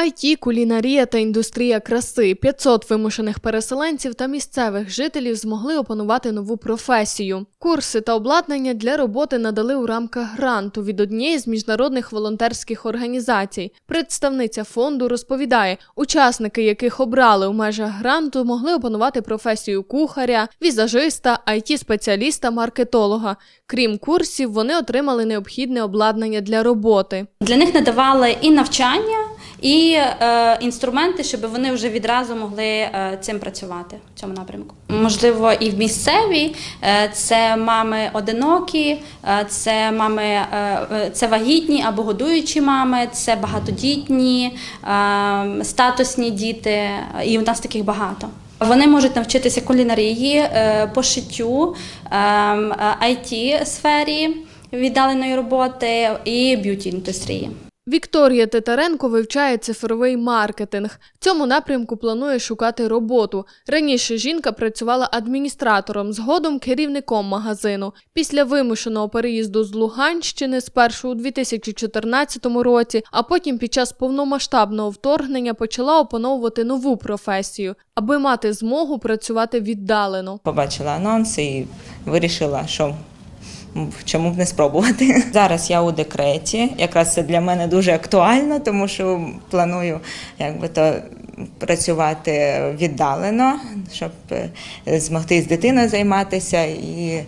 IT, кулінарія та індустрія краси. 500 вимушених переселенців та місцевих жителів змогли опанувати нову професію. Курси та обладнання для роботи надали у рамках гранту від однієї з міжнародних волонтерських організацій. Представниця фонду розповідає, учасники, яких обрали у межах гранту, могли опанувати професію кухаря, візажиста, it спеціаліста маркетолога. Крім курсів, вони отримали необхідне обладнання для роботи. Для них надавали і навчання, і е, інструменти, щоб вони вже відразу могли е, цим працювати в цьому напрямку. Можливо, і в місцевій е, це мами одинокі, е, це мами, е, е, це вагітні або годуючі мами, це багатодітні, е, статусні діти, і у нас таких багато. Вони можуть навчитися кулінарії, е, пошиттю, it сфері віддаленої роботи і б'юті індустрії. Вікторія Титаренко вивчає цифровий маркетинг. В цьому напрямку планує шукати роботу. Раніше жінка працювала адміністратором, згодом керівником магазину. Після вимушеного переїзду з Луганщини спершу у 2014 році, а потім під час повномасштабного вторгнення почала опановувати нову професію, аби мати змогу працювати віддалено. побачила анонси і вирішила, що чому б не спробувати. Зараз я у декреті. Якраз це для мене дуже актуально, тому що планую якби то працювати віддалено, щоб е, змогти з дитиною займатися і,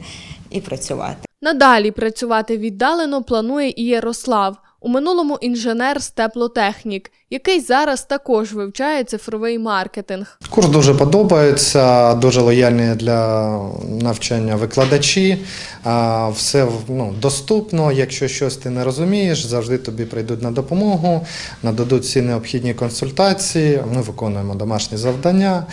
і працювати. Надалі працювати віддалено планує і Ярослав. У минулому інженер з теплотехнік, який зараз також вивчає цифровий маркетинг. Курс дуже подобається, дуже лояльні для навчання викладачі. Все ну, доступно. Якщо щось ти не розумієш, завжди тобі прийдуть на допомогу, нададуть всі необхідні консультації. Ми виконуємо домашні завдання.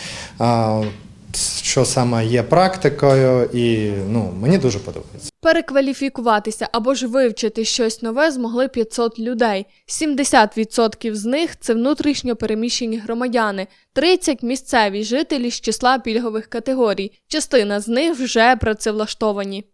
Що саме є практикою, і ну, мені дуже подобається. Перекваліфікуватися або ж вивчити щось нове змогли 500 людей. 70% з них це внутрішньо переміщені громадяни, 30 – місцеві жителі з числа пільгових категорій. Частина з них вже працевлаштовані.